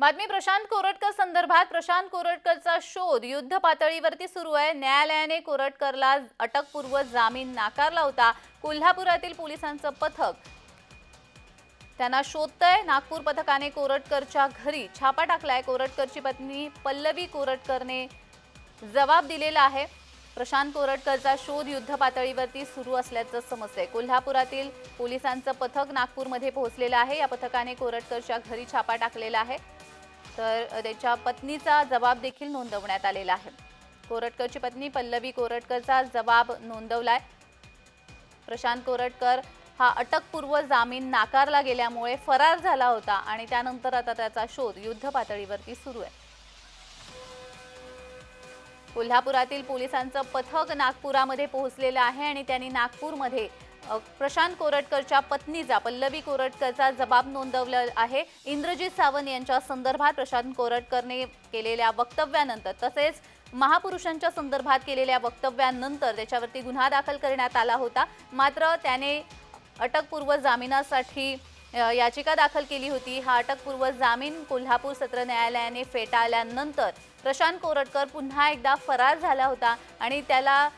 बातमी प्रशांत कोरटकर संदर्भात प्रशांत कोरटकरचा शोध युद्ध पातळीवरती सुरू आहे. न्यायालयाने कोरटकरला अटकपूर्व जामीन नाकारला होता. कोल्हापुरातील पोलिसांचं पथक त्यांना शोधतंय. नागपूर पथकाने कोरटकरच्या घरी छापा टाकलाय. कोरटकरची पत्नी पल्लवी कोरटकरने जबाब दिलेला आहे. प्रशांत कोरटकरचा शोध युद्ध पातळीवरती सुरू असल्याचं समजतंय. कोल्हापुरातील पोलिसांचं पथक नागपूरमध्ये पोहोचलेलं आहे. या पथकाने कोरटकरच्या घरी छापा टाकलेला आहे. तर त्याच्या पत्नीचा जबाब देखील नोंदवण्यात आलेला आहे. कोरटकरची पत्नी पल्लवी कोरटकरचा जबाब नोंदवलाय. प्रशांत कोरटकर हा अटकपूर्व जामीन नाकारला गेल्यामुळे फरार झाला होता आणि त्यानंतर आता त्याचा शोध युद्ध पातळीवरती सुरू आहे. कोल्हापुरातील पोलिसांचं पथक नागपुरामध्ये पोहोचलेलं आहे आणि त्यांनी नागपूरमध्ये प्रशांत कोरटकरच्या पत्नीचा पल्लवी कोरटकरचा जबाब नोंदवला आहे. इंद्रजित सावंत यांच्या संदर्भात प्रशांत कोरटकरने केलेल्या वक्तव्यानंतर तसेच महापुरुषांच्या संदर्भात केलेल्या वक्तव्यानंतर त्याच्यावरती गुन्हा दाखल करण्यात आला होता. मात्र त्याने अटकपूर्व जामिनासाठी याचिका दाखल केली होती. हा अटकपूर्व जामीन कोल्हापूर सत्र न्यायालयाने फेटाळल्यानंतर प्रशांत कोरटकर पुन्हा एकदा फरार झाला होता आणि त्याला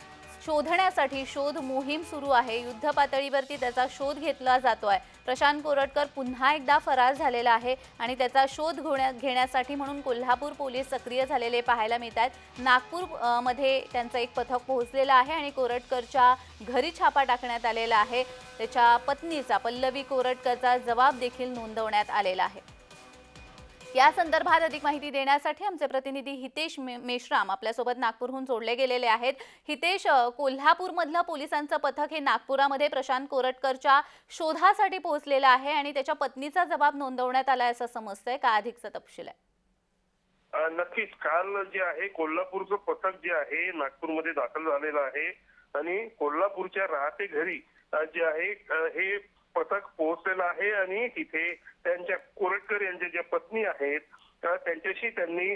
शोधण्यासाठी शोध मोहीम सुरू आहे. युद्ध पातळीवरती त्याचा शोध घेतला जातो आहे प्रशांत कोरटकर पुन्हा एकदा फरार झालेला आहे आणि त्याचा शोध घेण्या- घेण्यासाठी म्हणून कोल्हापूर पोलीस सक्रिय झालेले पाहायला मिळत आहेत. नागपूरमध्ये त्यांचं एक पथक पोहोचलेलं आहे आणि कोरटकरच्या घरी छापा टाकण्यात आलेला आहे. त्याच्या पत्नीचा पल्लवी कोरटकरचा जबाब देखील नोंदवण्यात आलेला आहे. या संदर्भात अधिक माहिती देण्यासाठी आमचे प्रतिनिधी हितेश मेश्राम आपल्यासोबत नागपूरहून जोडले गेलेले आहेत. हितेश कोल्हापूरमधलं पोलिसांचं पथक हे नागपुरामध्ये प्रशांत कोरटकरच्या शोधासाठी पोहोचलेलं आहे आणि त्याच्या पत्नीचा जबाब नोंदवण्यात आलाय असं समजतंय. का अधिकचा तपशील आहे? नक्कीच. काल जे आहे कोल्हापूरचं पथक जे आहे नागपूरमध्ये दाखल झालेलं आहे. आणि कोल्हापूरच्या राहते घरी जे आहे हे पथक पोहोचलेलं आहे आणि तिथे त्यांच्या कोरटकर यांच्या ज्या पत्नी आहेत त्यांच्याशी त्यांनी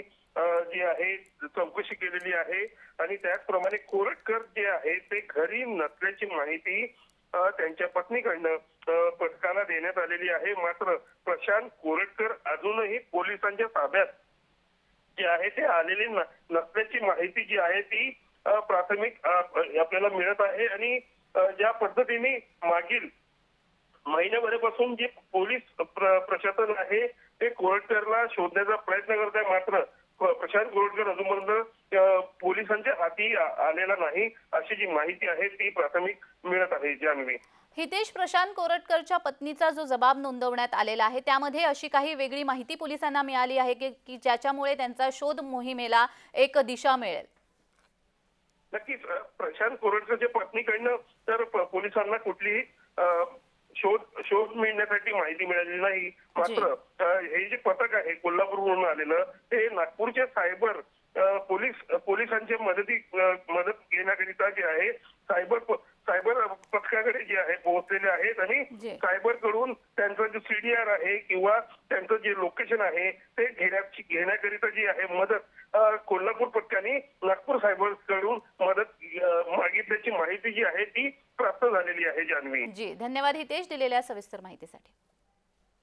जी आहे चौकशी केलेली आहे. आणि त्याचप्रमाणे कोरटकर जे आहे ते घरी नसल्याची माहिती त्यांच्या पत्नीकडनं पथकाला देण्यात आलेली आहे. मात्र प्रशांत कोरटकर अजूनही पोलिसांच्या ताब्यात जे आहे ते आलेले नसल्याची माहिती जी आहे ती प्राथमिक आपल्याला मिळत आहे. आणि ज्या पद्धतीने मागील महिन्याभरापासून जे पोलीस प्र- प्रशासन आहे ते कोरटकरला शोधण्याचा प्रयत्न करत आहे. मात्र प्रशांत कोरटकर अजूनपर्यंत पोलिसांच्या हाती आलेला नाही अशी जी माहिती आहे ती प्राथमिक मिळत आहे. जान्हवी हितेश प्रशांत कोरटकरच्या पत्नीचा जो जबाब नोंदवण्यात आलेला आहे त्यामध्ये अशी काही वेगळी माहिती पोलिसांना मिळाली आहे की की ज्याच्यामुळे त्यांचा शोध मोहिमेला एक दिशा मिळेल? नक्कीच प्रशांत कोरटकरच्या पत्नीकडनं तर पोलिसांना कुठलीही मिळण्यासाठी माहिती मिळालेली नाही मात्र हे जे पथक आहे कोल्हापूरवरून आलेलं ते नागपूरच्या सायबर पोलीस पोलिसांच्या मदती मदत घेण्याकरिता जे आहे सायबर सायबर पथकाकडे जे आहे पोहोचलेले आहेत आणि. सायबरकडून त्यांचं जे सीडीआर आहे किंवा त्यांचं जे लोकेशन आहे ते घेण्याची घेण्याकरिता जी आहे मदत कोल्हापूर पथकाने नागपूर सायबरकडून मदत सांगितल्याची माहिती जी आहे ती प्राप्त झालेली आहे जान्हवी. जी धन्यवाद हितेश दिलेल्या सविस्तर माहितीसाठी.